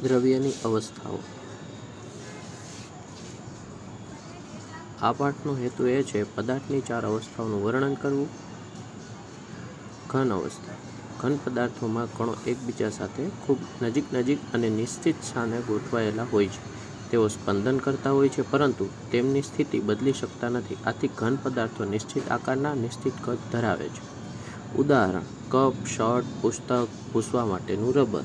દ્રવ્યની અવસ્થાઓ. આ પાઠનો હેતુ એ છે પદાર્થની ચાર અવસ્થાઓનું વર્ણન કરવું. ઘન અવસ્થા. ઘન પદાર્થોમાં કણો એકબીજા સાથે ખૂબ નજીક નજીક અને નિશ્ચિત સ્થાને ગોઠવાયેલા હોય છે. તેઓ સ્પંદન કરતા હોય છે, પરંતુ તેમની સ્થિતિ બદલી શકતા નથી. આથી ઘન પદાર્થો નિશ્ચિત આકારના નિશ્ચિત કદ ધરાવે છે. ઉદાહરણ, કપ, શર્ટ, પુસ્તક, પૂસવા માટેનું રબર.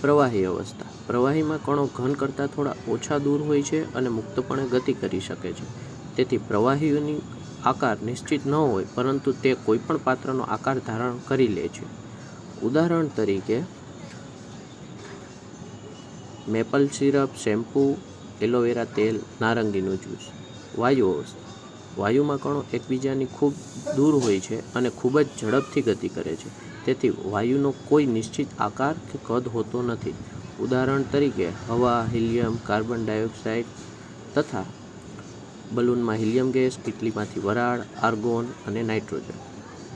પ્રવાહી અવસ્થા. પ્રવાહીમાં કણો ઘન કરતાં થોડા ઓછા દૂર હોય છે અને મુક્તપણે ગતિ કરી શકે છે. તેથી પ્રવાહીઓની આકાર નિશ્ચિત ન હોય, પરંતુ તે કોઈપણ પાત્રનો આકાર ધારણ કરી લે છે. ઉદાહરણ તરીકે, મેપલ સિરપ, શેમ્પૂ, એલોવેરા તેલ, નારંગીનું જ્યુસ. વાયુ અવસ્થા. વાયુમાં કણો એકબીજાની ખૂબ દૂર હોય છે અને ખૂબ જ ઝડપથી ગતિ કરે છે. તેથી વાયુનો કોઈ નિશ્ચિત આકાર કે કદ હોતો નથી. ઉદાહરણ તરીકે, હવા, હિલિયમ, કાર્બન ડાયોક્સાઇડ તથા બલૂનમાં હિલિયમ ગેસ કીટલીમાંથી વરાળ, આર્ગોન અને નાઇટ્રોજન.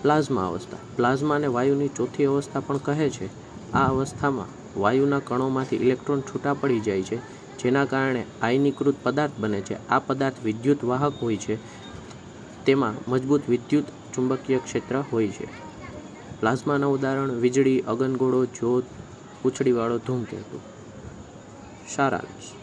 પ્લાઝમા અવસ્થા. પ્લાઝમાને વાયુની ચોથી અવસ્થા પણ કહે છે. આ અવસ્થામાં વાયુના કણોમાંથી ઇલેક્ટ્રોન છૂટા પડી જાય છે, જેના કારણે આયનીકૃત પદાર્થ બને છે. આ પદાર્થ વિદ્યુત વાહક હોય છે તેમાં મજબૂત વિદ્યુત ચુંબકીય ક્ષેત્ર હોય છે. પ્લાઝમાના ઉદાહરણ વીજળી, અગનગોળો, જ્યોત, પૂંછડીવાળો ધૂમકેતુ સારાંશ.